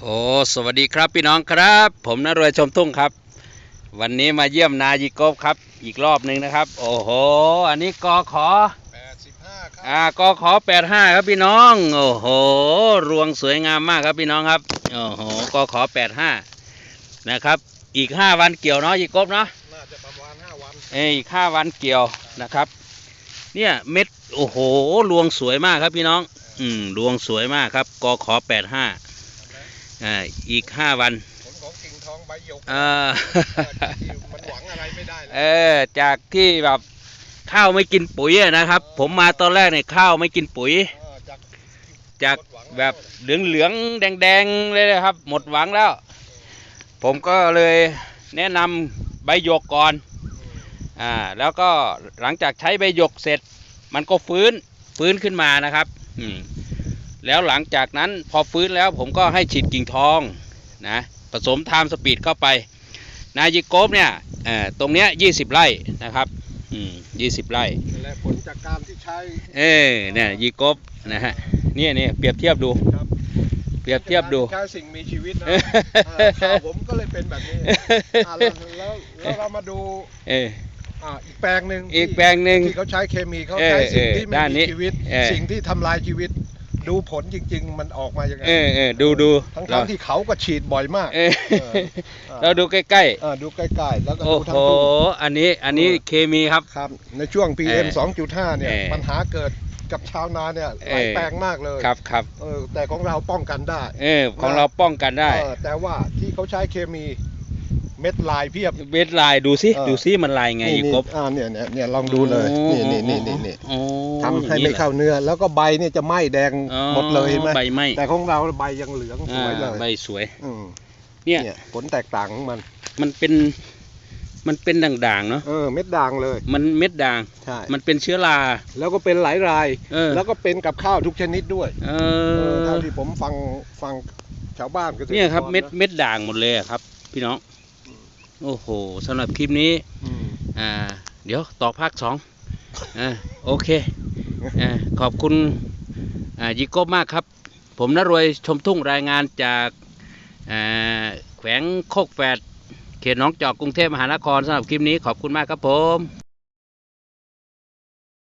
โอ้สวัสดีครับพี่น้องครับ ผมนรวยชมทุ่งครับ วันนี้มาเยี่ยมนายิโกบครับ อีกรอบหนึ่งนะครับ โอ้โห อันนี้กอขอ85ครับอ่ากอขอแปดห้าครับพี่น้อง โอ้โห รวงสวยงามมากครับพี่น้องครับ โอ้โหกอขอแปดห้านะครับ อีกห้าวันเกี่ยวเนาะยิโกบเนาะ น่าจะประมาณ5วัน เอ้ยอีกห้าวันเกี่ยวนะครับ เนี่ยเม็ด โอ้โห รวงสวยมากครับพี่น้อง อืม รวงสวยมากครับกอขอแปดห้า อ่าอีกห้าวันผลของกิ่งทองใบหยกเออที่มันหวังอะไรไม่ได้เอแล้วอจากที่แบบข้าวไม่กินปุ๋ยอะนะครับ ผมมาตอนแรกเนี่ยข้าวไม่กินปุ๋ย เออจากจากหมดหวังแบบเหลืองเหลืองๆแดงแดงๆเลยนะครับ หมดหวังแล้ว ผมก็เลยแนะนำใบหยกก่อนอ่าแล้วก็หลังจากใช้ใบหยกเสร็จ มันก็ฟื้นฟื้นขึ้นมานะครับอืม แล้วหลังจากนั้นพอฟื้นแล้วผมก็ให้ฉีดกิ่งทองนะผสมไทม์สปีดเข้าไป นายิโกบเนี่ยเอ่อตรงเนี้ย20ไร่นะครับอืม20ไร่นั่นแหละผลจากการที่ใช้ เออเนี่ยยิโกบนะฮะเนี่ยเนี่ยเปรียบเทียบดูครับเปรียบเทียบดูใช้สิ่งมีชีวิตนะเออเออข้าวผมก็เลยเป็นแบบนี้อะแล้วแล้วแล้วเรามาดูเอออ่าอีกแปลงหนึ่งอีกแปลงหนึ่งที่เขาใช้เคมีเขาเออใช้สิ่งที่เออไม่ด้านนี้มีชีวิตเออสิ่งที่ทำลายชีวิต ดูผลจริง ๆ มันออกมายังไงเออเออดูดูทั้งเราๆที่เขาก็ฉีดบ่อยมากเออเออเราดูใกล้เออดูใกล้ๆแล้วก็ๆโอ้ดูทั้โหงตู้อันนี้อันนี้เออเคมีครับ ครับ ในช่วง PM เออ2.5 เนี่ย เออปัญหาเกิดกับชาวนาเนี่ยหลายเออ แปลงมากเลยครับครับเออแต่ของเราป้องกันได้ เออของเราป้องกันได้เออแต่ว่าที่เขาใช้เคมีเม็ดลายเพียบ เวทลายดูสิเออ ดูสิมันลายไงนี่ยินี่โกบอ่าเนี่ยเนี่ยเนี่ยลองดูเลย นี่นี่นี่นี่นี่อ๋อ ทำให้อย่งไม่นี้รอเข้าเนื้อ แล้วก็ใบเนี่ยจะไหม้แดงอ๋อหมดเลยเห็นไหมใบไหม้แต่ของเราใบยังเหลืองสอ่าวยเลยใบสวยอืมเนี่ยเนี่ยผลแตกต่างของมัน มันเป็นมันเป็นด่างๆเนาะเออเม็ดด่างเลย มันเม็ดด่างใช่มันเป็นเชื้อรา แล้วก็เป็นหลายรายเออแล้วก็เป็นกับข้าวทุกชนิดด้วย เอเอออเท่าที่ผมฟังฟังชาวบ้านกษตกเนี่ยครับกเม็ดนะเม็ดด่างหมดเลยอะครับ พี่น้อง โอ้โหสำหรับคลิปนี้อืมอ่า เดี๋ยวต่อภาคสองอ่าโอเคอ่า ขอบคุณอ่ายิโก้มากครับ ผมนรวยชมทุ่งรายงานจากแขวงโคกแฝดเขตหนองจอกกรุงเทพมหานครสำหรับคลิปนี้ขอบคุณมากครับผม